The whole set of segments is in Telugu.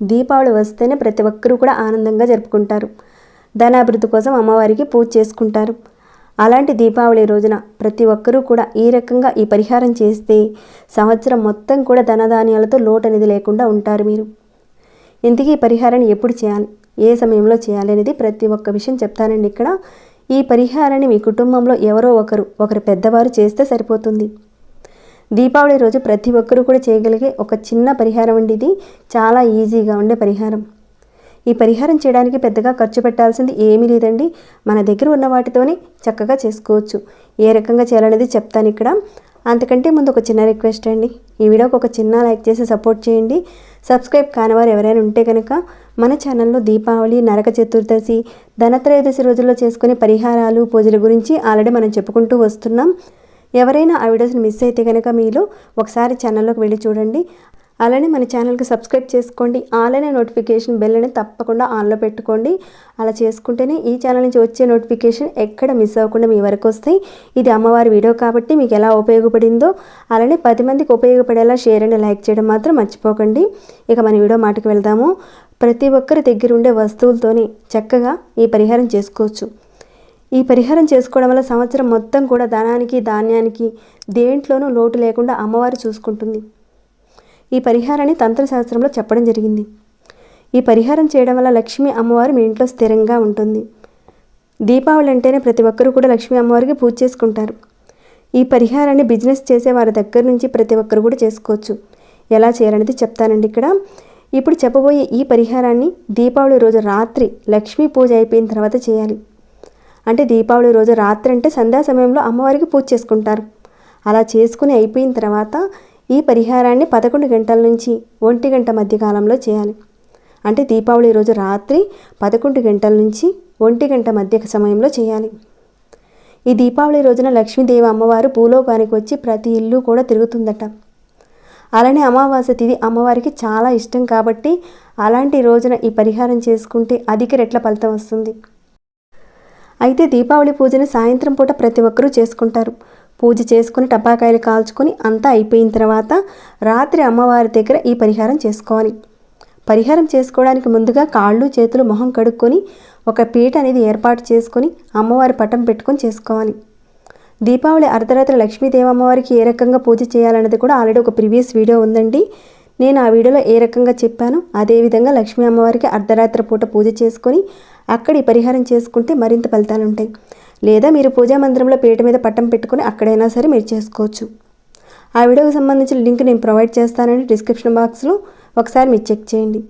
దీపావళి వస్తేనే ప్రతి ఒక్కరూ కూడా ఆనందంగా జరుపుకుంటారు. ధనాభివృద్ధి కోసం అమ్మవారికి పూజ చేసుకుంటారు. అలాంటి దీపావళి రోజున ప్రతి ఒక్కరూ కూడా ఈ రకంగా ఈ పరిహారం చేస్తే సంవత్సరం మొత్తం కూడా ధనధాన్యాలతో లోటు అనేది లేకుండా ఉంటారు మీరు. ఇంతకీ ఈ పరిహారాన్ని ఎప్పుడు చేయాలి? ఏ సమయంలో చేయాలి అనేది ప్రతి ఒక్క విషయం చెప్తానండి ఇక్కడ. ఈ పరిహారాన్ని మీ కుటుంబంలో ఎవరో ఒకరు ఒకరు పెద్దవారు చేస్తే సరిపోతుంది. దీపావళి రోజు ప్రతి ఒక్కరూ కూడా చేయగలిగే ఒక చిన్న పరిహారం అండి ఇది. చాలా ఈజీగా ఉండే పరిహారం. ఈ పరిహారం చేయడానికి పెద్దగా ఖర్చు పెట్టాల్సింది ఏమీ లేదండి. మన దగ్గర ఉన్న వాటితోనే చక్కగా చేసుకోవచ్చు. ఏ రకంగా చేయాలనేది చెప్తాను ఇక్కడ. అంతకంటే ముందు ఒక చిన్న రిక్వెస్ట్ అండి. ఈ వీడియోకి ఒక చిన్న లైక్ చేసి సపోర్ట్ చేయండి. సబ్స్క్రైబ్ కానివారు ఎవరైనా ఉంటే కనుక మన ఛానల్లో దీపావళి నరక చతుర్దశి ధనత్రయోదశి రోజుల్లో చేసుకునే పరిహారాలు పూజల గురించి ఆల్రెడీ మనం చెప్పుకుంటూ వస్తున్నాం. ఎవరైనా ఆ వీడియోస్ని మిస్ అయితే కనుక మీలో ఒకసారి ఛానల్లోకి వెళ్ళి చూడండి. అలానే మన ఛానల్కి సబ్స్క్రైబ్ చేసుకోండి. ఆన్లైన్ నోటిఫికేషన్ బెల్ అనేది తప్పకుండా ఆన్లో పెట్టుకోండి. అలా చేసుకుంటేనే ఈ ఛానల్ నుంచి వచ్చే నోటిఫికేషన్ ఎక్కడ మిస్ అవ్వకుండా మీ వరకు వస్తాయి. ఇది అమ్మవారి వీడియో కాబట్టి మీకు ఎలా ఉపయోగపడిందో అలానే పది మందికి ఉపయోగపడేలా షేర్ అండ్ లైక్ చేయడం మాత్రం మర్చిపోకండి. ఇక మన వీడియో మాటకు వెళ్దాము. ప్రతి ఒక్కరి దగ్గర ఉండే వస్తువులతోనే చక్కగా ఈ పరిహారం చేసుకోవచ్చు. ఈ పరిహారం చేసుకోవడం వల్ల సంవత్సరం మొత్తం కూడా ధనానికి ధాన్యానికి దేంట్లోనూ లోటు లేకుండా అమ్మవారు చూసుకుంటుంది. ఈ పరిహారాన్ని తంత్రశాస్త్రంలో చెప్పడం జరిగింది. ఈ పరిహారం చేయడం వల్ల లక్ష్మీ అమ్మవారు మీ ఇంట్లో స్థిరంగా ఉంటుంది. దీపావళి అంటేనే ప్రతి ఒక్కరూ కూడా లక్ష్మీ అమ్మవారికి పూజ చేసుకుంటారు. ఈ పరిహారాన్ని బిజినెస్ చేసే వారి దగ్గర నుంచి ప్రతి ఒక్కరు కూడా చేసుకోవచ్చు. ఎలా చేయాలనేది చెప్తానండి ఇక్కడ. ఇప్పుడు చెప్పబోయే ఈ పరిహారాన్ని దీపావళి రోజు రాత్రి లక్ష్మీ పూజ అయిపోయిన తర్వాత చేయాలి. అంటే దీపావళి రోజు రాత్రి అంటే సంధ్యా సమయంలో అమ్మవారికి పూజ చేసుకుంటారు. అలా చేసుకుని అయిపోయిన తర్వాత ఈ పరిహారాన్ని పదకొండు గంటల నుంచి ఒంటి గంట మధ్య కాలంలో చేయాలి. అంటే దీపావళి రోజు రాత్రి పదకొండు గంటల నుంచి ఒంటి గంట మధ్య సమయంలో చేయాలి. ఈ దీపావళి రోజున లక్ష్మీదేవి అమ్మవారు భూలోకానికి వచ్చి ప్రతి ఇల్లు కూడా తిరుగుతుందట. అలానే అమావాస్య తిథి అమ్మవారికి చాలా ఇష్టం కాబట్టి అలాంటి రోజున ఈ పరిహారం చేసుకుంటే అధిక రెట్ల ఫలితం వస్తుంది. అయితే దీపావళి పూజను సాయంత్రం పూట ప్రతి ఒక్కరూ చేసుకుంటారు. పూజ చేసుకుని టపాకాయలు కాల్చుకొని అంతా అయిపోయిన తర్వాత రాత్రి అమ్మవారి దగ్గర ఈ పరిహారం చేసుకోవాలి. పరిహారం చేసుకోవడానికి ముందుగా కాళ్ళు చేతులు మొహం కడుక్కొని ఒక పీట అనేది ఏర్పాటు చేసుకొని అమ్మవారి పటం పెట్టుకొని చేసుకోవాలి. దీపావళి అర్ధరాత్రి లక్ష్మీదేవి అమ్మవారికి ఏ రకంగా పూజ చేయాలన్నది కూడా ఆల్రెడీ ఒక ప్రీవియస్ వీడియో ఉందండి. నేను ఆ వీడియోలో ఏ రకంగా చెప్పాను అదేవిధంగా లక్ష్మీ అమ్మవారికి అర్ధరాత్రి పూట పూజ చేసుకొని అక్కడ ఈ పరిహారం చేసుకుంటే మరింత ఫలితాలు ఉంటాయి. లేదా మీరు పూజా మందిరంలో పీట మీద పట్టం పెట్టుకుని అక్కడైనా సరే మీరు చేసుకోవచ్చు. ఆ వీడియోకి సంబంధించిన లింక్ నేను ప్రొవైడ్ చేస్తానని డిస్క్రిప్షన్ బాక్స్లో ఒకసారి మీరు చెక్ చేయండి.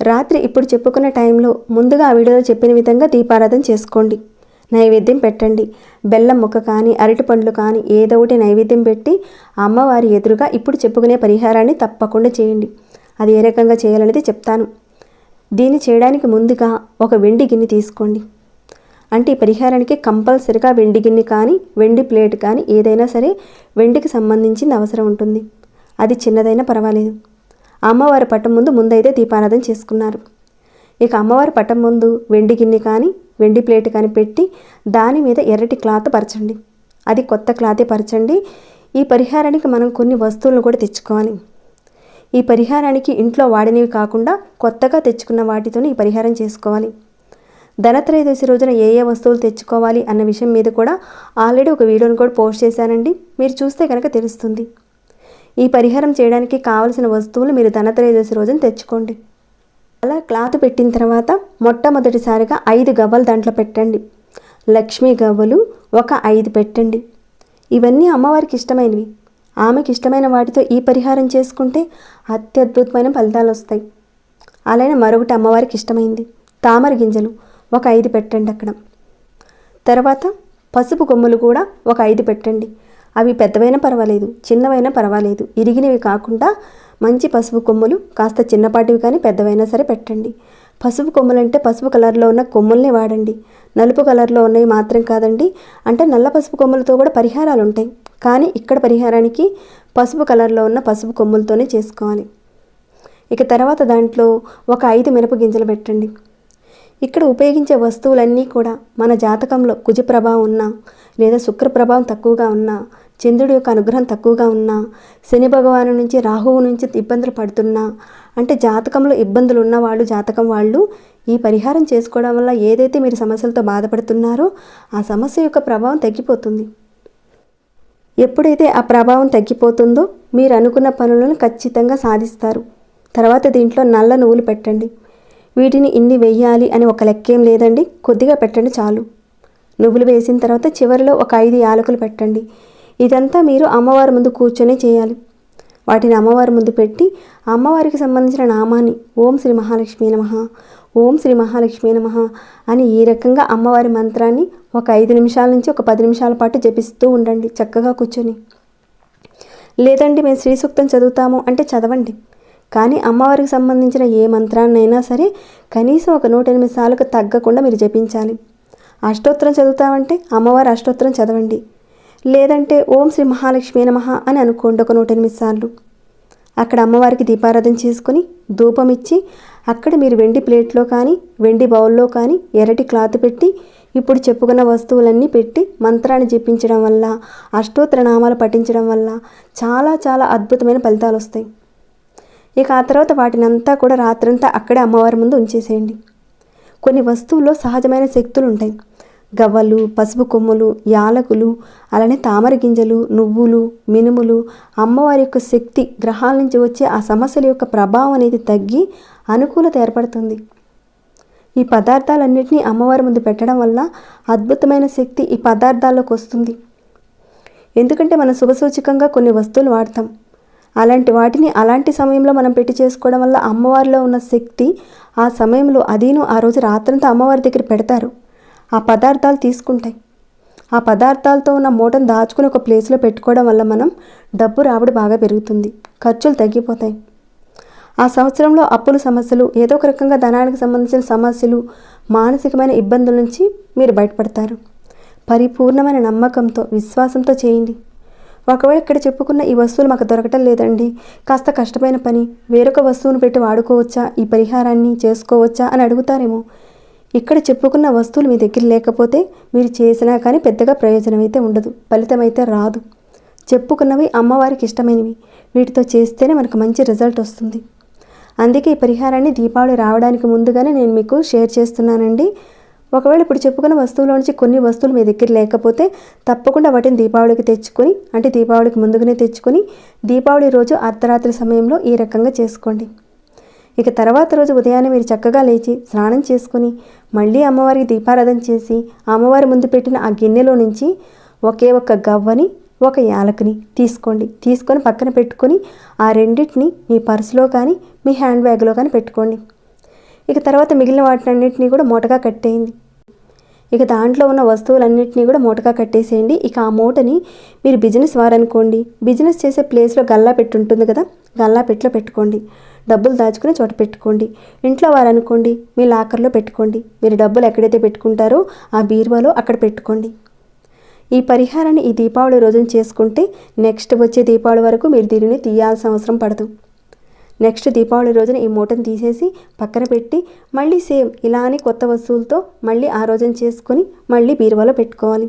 రాత్రి ఇప్పుడు చెప్పుకున్న టైంలో ముందుగా ఆ వీడియోలో చెప్పిన విధంగా దీపారాధన చేసుకోండి. నైవేద్యం పెట్టండి. బెల్లం ముక్క కానీ అరటి పండ్లు కానీ ఏదో ఒకటి నైవేద్యం పెట్టి అమ్మవారి ఎదురుగా ఇప్పుడు చెప్పుకునే పరిహారాన్ని తప్పకుండా చేయండి. అది ఏ రకంగా చేయాలనేది చెప్తాను. దీన్ని చేయడానికి ముందుగా ఒక వెండి గిన్నె తీసుకోండి. అంటే ఈ పరిహారానికి కంపల్సరిగా వెండి గిన్నె కానీ వెండి ప్లేట్ కానీ ఏదైనా సరే వెండికి సంబంధించింది అవసరం ఉంటుంది. అది చిన్నదైనా పర్వాలేదు. అమ్మవారి పట్టం ముందు ముందైతే దీపారాధన చేసుకున్నారు. ఇక అమ్మవారి పట్టం ముందు వెండి గిన్నె కానీ వెండి ప్లేట్ కానీ పెట్టి దాని మీద ఎర్రటి క్లాత్ పరచండి. అది కొత్త క్లాతే పరచండి. ఈ పరిహారానికి మనం కొన్ని వస్తువులను కూడా తెచ్చుకోవాలి. ఈ పరిహారానికి ఇంట్లో వాడినవి కాకుండా కొత్తగా తెచ్చుకున్న వాటితోనే ఈ పరిహారం చేసుకోవాలి. ధనత్రయోదశి రోజున ఏ ఏ వస్తువులు తెచ్చుకోవాలి అన్న విషయం మీద కూడా ఆల్రెడీ ఒక వీడియోని కూడా పోస్ట్ చేశానండి. మీరు చూస్తే కనుక తెలుస్తుంది. ఈ పరిహారం చేయడానికి కావలసిన వస్తువులు మీరు ధనత్రయోదశి రోజున తెచ్చుకోండి. అలా క్లాత్ పెట్టిన తర్వాత మొట్టమొదటిసారిగా ఐదు గవ్వలు దాంట్లో పెట్టండి. లక్ష్మీ గవ్వలు ఒక ఐదు పెట్టండి. ఇవన్నీ అమ్మవారికి ఇష్టమైనవి. ఆమెకి ఇష్టమైన వాటితో ఈ పరిహారం చేసుకుంటే అత్యద్భుతమైన ఫలితాలు వస్తాయి. అలానే మరొకటి అమ్మవారికి ఇష్టమైంది. తామర గింజలు. ఒక ఐదు పెట్టండి అక్కడ. తర్వాత పసుపు కొమ్ములు కూడా ఒక ఐదు పెట్టండి. అవి పెద్దవైనా పర్వాలేదు చిన్నవైనా పర్వాలేదు. ఇరిగినవి కాకుండా మంచి పసుపు కొమ్ములు కాస్త చిన్నపాటివి కానీ పెద్దవైనా సరే పెట్టండి. పసుపు కొమ్ములంటే పసుపు కలర్లో ఉన్న కొమ్ముల్ని వాడండి. నలుపు కలర్లో ఉన్నవి మాత్రం కాదండి. అంటే నల్ల పసుపు కొమ్ములతో కూడా పరిహారాలు ఉంటాయి. కానీ ఇక్కడ పరిహారానికి పసుపు కలర్లో ఉన్న పసుపు కొమ్ములతోనే చేసుకోవాలి. ఇక తర్వాత దాంట్లో ఒక ఐదు మినప గింజలు పెట్టండి. ఇక్కడ ఉపయోగించే వస్తువులన్నీ కూడా మన జాతకంలో కుజ ప్రభావం ఉన్నా లేదా శుక్ర ప్రభావం తక్కువగా ఉన్నా చంద్రుడి యొక్క అనుగ్రహం తక్కువగా ఉన్నా శని భగవాను నుంచి రాహువు నుంచి ఇబ్బందులు పడుతున్నా అంటే జాతకంలో ఇబ్బందులు ఉన్న వాళ్ళు జాతకం వాళ్ళు ఈ పరిహారం చేసుకోవడం వల్ల ఏదైతే మీరు సమస్యలతో బాధపడుతున్నారో ఆ సమస్య యొక్క ప్రభావం తగ్గిపోతుంది. ఎప్పుడైతే ఆ ప్రభావం తగ్గిపోతుందో మీరు అనుకున్న పనులను ఖచ్చితంగా సాధిస్తారు. తర్వాత దీంట్లో నల్ల నువ్వులు పెట్టండి. వీటిని ఇన్ని వెయ్యాలి అని ఒక లెక్కేం లేదండి. కొద్దిగా పెట్టండి చాలు. నువ్వులు వేసిన తర్వాత చివరిలో ఒక ఐదు యాలకులు పెట్టండి. ఇదంతా మీరు అమ్మవారి ముందు కూర్చొని చేయాలి. వాటిని అమ్మవారి ముందు పెట్టి అమ్మవారికి సంబంధించిన నామాన్ని ఓం శ్రీ మహాలక్ష్మి నమ ఓం శ్రీ మహాలక్ష్మి నమ అని ఈ రకంగా అమ్మవారి మంత్రాన్ని ఒక ఐదు నిమిషాల నుంచి ఒక పది నిమిషాల పాటు జపిస్తూ ఉండండి చక్కగా కూర్చొని. లేదండి మేము శ్రీ సూక్తం చదువుతాము అంటే చదవండి. కానీ అమ్మవారికి సంబంధించిన ఏ మంత్రాన్నైనా సరే కనీసం ఒక నూట ఎనిమిది సార్లకు తగ్గకుండా మీరు జపించాలి. అష్టోత్తరం చదువుతామంటే అమ్మవారి అష్టోత్తరం చదవండి. లేదంటే ఓం శ్రీ మహాలక్ష్మి నమ అని అనుకోండి ఒక నూట ఎనిమిది సార్లు. అక్కడ అమ్మవారికి దీపారాధన చేసుకుని ధూపం ఇచ్చి అక్కడ మీరు వెండి ప్లేట్లో కానీ వెండి బౌల్లో కానీ ఎర్రటి క్లాత్ పెట్టి ఇప్పుడు చెప్పుకున్న వస్తువులన్నీ పెట్టి మంత్రాన్ని జపించడం వల్ల అష్టోత్తర నామాలు పఠించడం వల్ల చాలా చాలా అద్భుతమైన ఫలితాలు వస్తాయి. ఇక ఆ తర్వాత వాటినంతా కూడా రాత్రంతా అక్కడే అమ్మవారి ముందు ఉంచేసేయండి. కొన్ని వస్తువుల్లో సహజమైన శక్తులు ఉంటాయి గవ్వలు పసుపు కొమ్ములు యాలకులు అలానే తామర గింజలు నువ్వులు మినుములు. అమ్మవారి యొక్క శక్తి గ్రహాల నుంచి వచ్చే ఆ సమస్యల యొక్క ప్రభావం అనేది తగ్గి అనుకూలత ఏర్పడుతుంది. ఈ పదార్థాలన్నింటినీ అమ్మవారి ముందు పెట్టడం వల్ల అద్భుతమైన శక్తి ఈ పదార్థాల్లోకి వస్తుంది. ఎందుకంటే మనం శుభసూచకంగా కొన్ని వస్తువులు వాడతాం. అలాంటి వాటిని అలాంటి సమయంలో మనం పెట్టి చేసుకోవడం వల్ల అమ్మవారిలో ఉన్న శక్తి ఆ సమయంలో అదీను ఆ రోజు రాత్రంతా అమ్మవారి దగ్గర పెడతారు. ఆ పదార్థాలు తీసుకుంటాయి. ఆ పదార్థాలతో ఉన్న మూటను దాచుకుని ఒక ప్లేస్లో పెట్టుకోవడం వల్ల మనం డబ్బు రాబడి బాగా పెరుగుతుంది. ఖర్చులు తగ్గిపోతాయి. ఆ సంవత్సరంలో అప్పుల సమస్యలు ఏదో ఒక రకంగా ధనానికి సంబంధించిన సమస్యలు మానసికమైన ఇబ్బందుల నుంచి మీరు బయటపడతారు. పరిపూర్ణమైన నమ్మకంతో విశ్వాసంతో చేయండి. ఒకవేళ ఇక్కడ చెప్పుకున్న ఈ వస్తువులు మాకు దొరకటం లేదండి. కాస్త కష్టమైన పని. వేరొక వస్తువును పెట్టి వాడుకోవచ్చా? ఈ పరిహారాన్ని చేసుకోవచ్చా అని అడుగుతారేమో. ఇక్కడ చెప్పుకున్న వస్తువులు మీ దగ్గర లేకపోతే మీరు చేసినా కానీ పెద్దగా ప్రయోజనం అయితే ఉండదు. ఫలితం అయితే రాదు. చెప్పుకున్నవి అమ్మవారికి ఇష్టమైనవి. వీటితో చేస్తేనే మనకు మంచి రిజల్ట్ వస్తుంది. అందుకే ఈ పరిహారాన్ని దీపావళి రావడానికి ముందుగానే నేను మీకు షేర్ చేస్తున్నానండి. ఒకవేళ ఇప్పుడు చెప్పుకున్న వస్తువులోంచి కొన్ని వస్తువులు మీ దగ్గర లేకపోతే తప్పకుండా వాటిని దీపావళికి తెచ్చుకొని అంటే దీపావళికి ముందుగానే తెచ్చుకొని దీపావళి రోజు అర్ధరాత్రి సమయంలో ఈ రకంగా చేసుకోండి. ఇక తర్వాత రోజు ఉదయాన్నే మీరు చక్కగా లేచి స్నానం చేసుకొని మళ్ళీ అమ్మవారికి దీపారాధన చేసి అమ్మవారి ముందు పెట్టిన ఆ గిన్నెలో నుంచి ఒకే ఒక్క గవ్వని ఒక యాలకుని తీసుకోండి. తీసుకొని పక్కన పెట్టుకొని ఆ రెండింటిని మీ పర్సులో కానీ మీ హ్యాండ్ బ్యాగ్లో కానీ పెట్టుకోండి. ఇక తర్వాత మిగిలిన వాటినన్నింటినీ కూడా మూటగా కట్టేయండి. ఇక దాంట్లో ఉన్న వస్తువులన్నింటినీ కూడా మూటగా కట్టేసేయండి. ఇక ఆ మూటని మీరు బిజినెస్ వారనుకోండి. బిజినెస్ చేసే ప్లేస్లో గల్లా పెట్టి ఉంటుంది కదా గల్లా పెట్టిలో పెట్టుకోండి. డబ్బులు దాచుకునే చోట పెట్టుకోండి. ఇంట్లో వారనుకోండి మీ లాకర్లో పెట్టుకోండి. మీరు డబ్బులు ఎక్కడైతే పెట్టుకుంటారో ఆ బీరువాలో అక్కడ పెట్టుకోండి. ఈ పరిహారాన్ని ఈ దీపావళి రోజున చేసుకుంటే నెక్స్ట్ వచ్చే దీపావళి వరకు మీరు దీనిని తీయాల్సిన అవసరం పడదు. నెక్స్ట్ దీపావళి రోజున ఈ మూటను తీసేసి పక్కన పెట్టి మళ్ళీ సేమ్ ఇలానే కొత్త వస్తువులతో మళ్ళీ ఆ రోజున చేసుకొని మళ్ళీ బీరువాలో పెట్టుకోవాలి.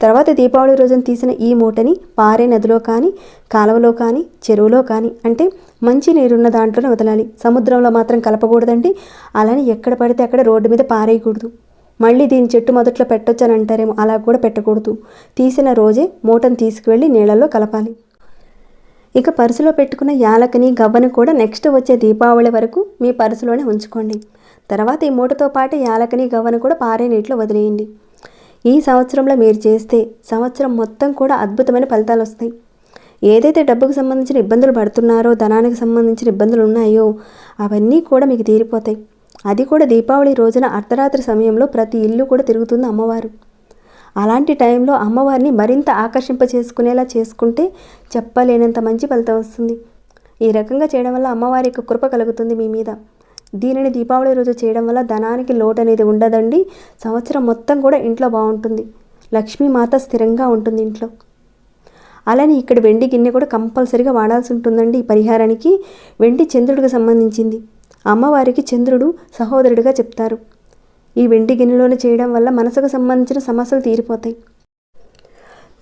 తర్వాత దీపావళి రోజున తీసిన ఈ మూటని పారే నదిలో కానీ కాలువలో కానీ చెరువులో కానీ అంటే మంచి నీరున్న దాంట్లోనే వదలాలి. సముద్రంలో మాత్రం కలపకూడదండి. అలానే ఎక్కడ పడితే అక్కడ రోడ్డు మీద పారేయకూడదు. మళ్ళీ దీని చెట్టు మొదట్లో పెట్టొచ్చని అంటారేమో అలా కూడా పెట్టకూడదు. తీసిన రోజే మూటను తీసుకువెళ్ళి నీళ్ళల్లో కలపాలి. ఇక పర్సులో పెట్టుకున్న యాలకని గవ్వను కూడా నెక్స్ట్ వచ్చే దీపావళి వరకు మీ పర్సులోనే ఉంచుకోండి. తర్వాత ఈ మూటతో పాటు యాలకని గవ్వను కూడా పారే నీటిలో వదిలేయండి. ఈ సంవత్సరంలో మీరు చేస్తే సంవత్సరం మొత్తం కూడా అద్భుతమైన ఫలితాలు వస్తాయి. ఏదైతే డబ్బుకు సంబంధించిన ఇబ్బందులు పడుతున్నారో ధనానికి సంబంధించిన ఇబ్బందులు ఉన్నాయో అవన్నీ కూడా మీకు తీరిపోతాయి. అది కూడా దీపావళి రోజున అర్ధరాత్రి సమయంలో ప్రతి ఇల్లు కూడా తిరుగుతుంది అమ్మవారు. అలాంటి టైంలో అమ్మవారిని మరింత ఆకర్షింప చేసుకునేలా చేసుకుంటే చెప్పలేనంత మంచి ఫలితం వస్తుంది. ఈ రకంగా చేయడం వల్ల అమ్మవారి యొక్క కృప కలుగుతుంది మీ మీద. దీనిని దీపావళి రోజు చేయడం వల్ల ధనానికి లోటు అనేది ఉండదండి. సంవత్సరం మొత్తం కూడా ఇంట్లో బాగుంటుంది. లక్ష్మీమాత స్థిరంగా ఉంటుంది ఇంట్లో. అలానే ఇక్కడ వెండి గిన్నె కూడా కంపల్సరిగా వాడాల్సి ఉంటుందండి ఈ పరిహారానికి. వెండి చంద్రుడికి సంబంధించింది. అమ్మవారికి చంద్రుడు సహోదరుడిగా చెప్తారు. ఈ వెండి గిన్నెలోనే చేయడం వల్ల మనసుకు సంబంధించిన సమస్యలు తీరిపోతాయి.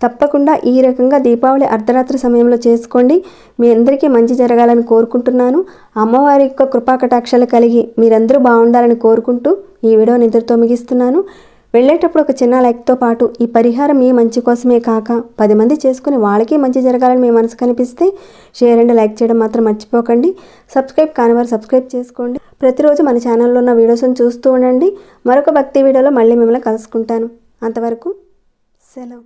తప్పకుండా ఈ రకంగా దీపావళి అర్ధరాత్రి సమయంలో చేసుకోండి. మీ అందరికీ మంచి జరగాలని కోరుకుంటున్నాను. అమ్మవారి యొక్క కృపాకటాక్షలు కలిగి మీరందరూ బాగుండాలని కోరుకుంటూ ఈ వీడియో నిద్రతో ముగిస్తున్నాను. వెళ్ళేటప్పుడు ఒక చిన్న లైక్తో పాటు ఈ పరిహారం మీ మంచి కోసమే కాక పది మంది చేసుకుని వాళ్ళకి మంచి జరగాలని మీ మనసు కనిపిస్తే షేర్ అండ్ లైక్ చేయడం మాత్రం మర్చిపోకండి. సబ్స్క్రైబ్ కాని వారు సబ్స్క్రైబ్ చేసుకోండి. ప్రతిరోజు మన ఛానల్లో ఉన్న వీడియోస్ని చూస్తూ ఉండండి. మరొక భక్తి వీడియోలో మళ్ళీ మిమ్మల్ని కలుసుకుంటాను. అంతవరకు సెలవు.